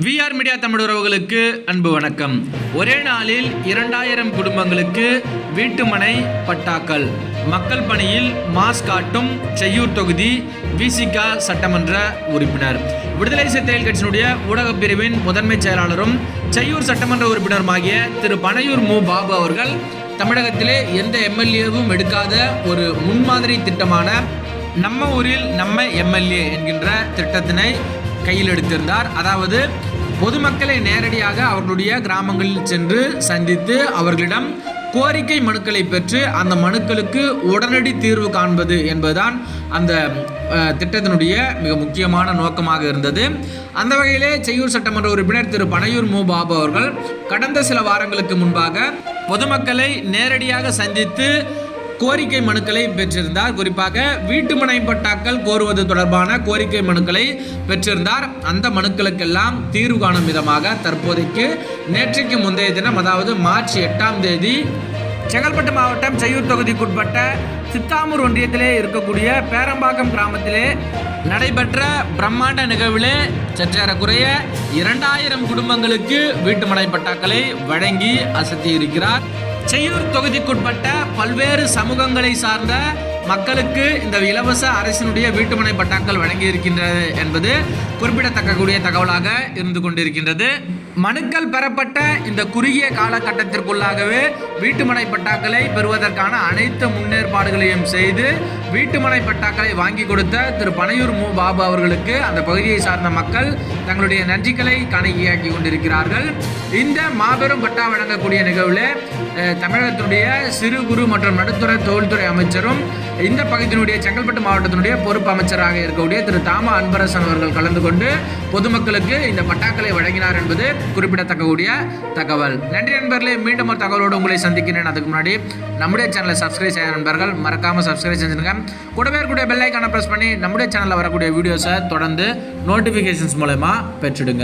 VR media Tamil உறவுகளுக்கு அன்பு வணக்கம். ஒரே நாளில் இரண்டாயிரம் குடும்பங்களுக்கு வீட்டுமனை பட்டாக்கள். மக்கள் பணியில் மாஸ் காட்டும் செய்யூர் தொகுதி விசிகா சட்டமன்ற உறுப்பினர். விடுதலை சிறுத்தைகள் கட்சியினுடைய ஊடகப் பிரிவின் முதன்மை செயலாளரும் செய்யூர் சட்டமன்ற உறுப்பினருமாகிய திரு. பனையூர் மு. பாபு அவர்கள் தமிழகத்திலே எந்த எம்எல்ஏவும் எடுக்காத ஒரு முன்மாதிரி திட்டமான நம்ம ஊரில் நம்ம எம்எல்ஏ என்கின்ற திட்டத்தினை கையில் எடுத்திருந்தார். அதாவது பொதுமக்களை நேரடியாக அவர்களுடைய கிராமங்களில் சென்று சந்தித்து அவர்களிடம் கோரிக்கை மனுக்களை பெற்று அந்த மனுக்களுக்கு உடனடி தீர்வு காண்பது என்பதுதான் அந்த திட்டத்தினுடைய மிக முக்கியமான நோக்கமாக இருந்தது. அந்த வகையிலே செய்யூர் சட்டமன்ற உறுப்பினர் திரு. பனையூர் மு. பாபு அவர்கள் கடந்த சில வாரங்களுக்கு முன்பாக பொதுமக்களை நேரடியாக சந்தித்து கோரிக்கை மனுக்களை பெற்றிருந்தார். குறிப்பாக வீட்டுமனை பட்டாக்கள் கோருவது தொடர்பான கோரிக்கை மனுக்களை பெற்றிருந்தார். அந்த மனுக்களுக்கெல்லாம் தீர்வு காணும் விதமாக தற்போதைக்கு நேற்றைக்கு முந்தைய தினம் அதாவது மார்ச் எட்டாம் தேதி செங்கல்பட்டு மாவட்டம் செய்யூர் தொகுதிக்குட்பட்ட சித்தாமூர் ஒன்றியத்திலே இருக்கக்கூடிய பேரம்பாக்கம் கிராமத்திலே நடைபெற்ற பிரம்மாண்ட நிகழ்விலே சற்றேறக்குறைய இரண்டாயிரம் குடும்பங்களுக்கு வீட்டுமனை பட்டாக்களை வழங்கி அசத்தி இருக்கிறார் செய்யூர் தொகுதிக்குட்பட்ட பல்வேறு சமூகங்களை சார்ந்த மக்களுக்கு இந்த இலவச அரசினுடைய வீட்டுமனை பட்டாக்கள் வழங்கி இருக்கின்றது என்பது குறிப்பிடத்தக்கக்கூடிய தகவலாக இருந்து கொண்டிருக்கின்றது. மனுக்கள் பெறப்பட்ட இந்த குறுகிய காலகட்டத்திற்குள்ளாகவே வீட்டுமனை பட்டாக்களை பெறுவதற்கான அனைத்து முன்னேற்பாடுகளையும் செய்து வீட்டுமனை பட்டாக்களை வாங்கி கொடுத்த திரு. பனையூர் மு. பாபு அவர்களுக்கு அந்த பகுதியை சார்ந்த மக்கள் தங்களுடைய நன்றிகளை காணிக்கையாக்கி கொண்டிருக்கிறார்கள். இந்த மாபெரும் பட்டா வழங்கக்கூடிய நிகழ்வில் தமிழகத்தினுடைய சிறு குறு மற்றும் நடுத்தர தொழில்துறை அமைச்சரும் இந்த பகுதியினுடைய செங்கல்பட்டு மாவட்டத்தினுடைய பொறுப்பு அமைச்சராக இருக்கக்கூடிய திரு. தாம அன்பரசன் அவர்கள் கலந்து கொண்டு பொதுமக்களுக்கு இந்த பட்டாக்களை வழங்கினார் என்பது குறிப்பிடத்தக்கக்கூடிய தகவல். நன்றி நண்பர்களே மீண்டும் ஒரு தகவலோடு உங்களை சந்திக்கிறேன். அதுக்கு முன்னாடி நம்முடைய சேனலை சப்ஸ்கிரைப் செய்ய நண்பர்கள் மறக்காமல் சப்ஸ்கிரைப் செஞ்சுருங்க. கூடவே இருக்கக்கூடிய பெல் ஐக்கானை ப்ரெஸ் பண்ணி நம்முடைய சேனலில் வரக்கூடிய வீடியோஸை தொடர்ந்து நோட்டிஃபிகேஷன்ஸ் மூலயமா பெற்றுடுங்க.